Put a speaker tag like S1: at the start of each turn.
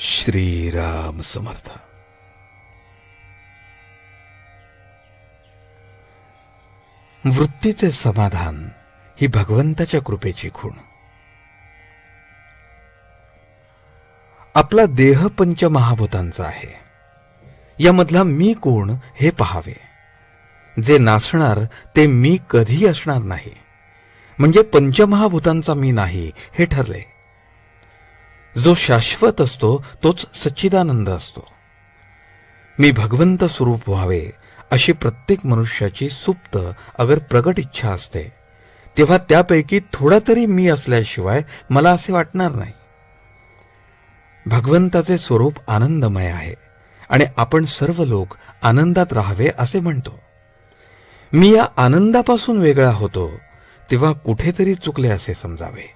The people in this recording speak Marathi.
S1: श्रीराम समर्थ. वृत्तीचे समाधान ही भगवंताच्या कृपेची खूण. आपला देह पंचमहाभूतांचा आहे. यामधला मी कोण हे पहावे. जे नासणार ते मी कधी असणार नाही. म्हणजे पंचमहाभूतांचा मी नाही हे ठरले. जो शाश्वत असतो तोच सच्चिदानंद असतो. मी भगवंत स्वरूप व्हावे अशी प्रत्येक मनुष्याची सुप्त अगर प्रगट इच्छा असते तेव्हा त्यापैकी थोडा तरी मी असल्याशिवाय मला असे वाटणार नाही. भगवंताचे स्वरूप आनंदमय आहे आणि आपण सर्व लोक आनंदात राहावे असे म्हणतो. मी या आनंदापासून वेगळा होतो तेव्हा कुठेतरी चुकले असे समजावे.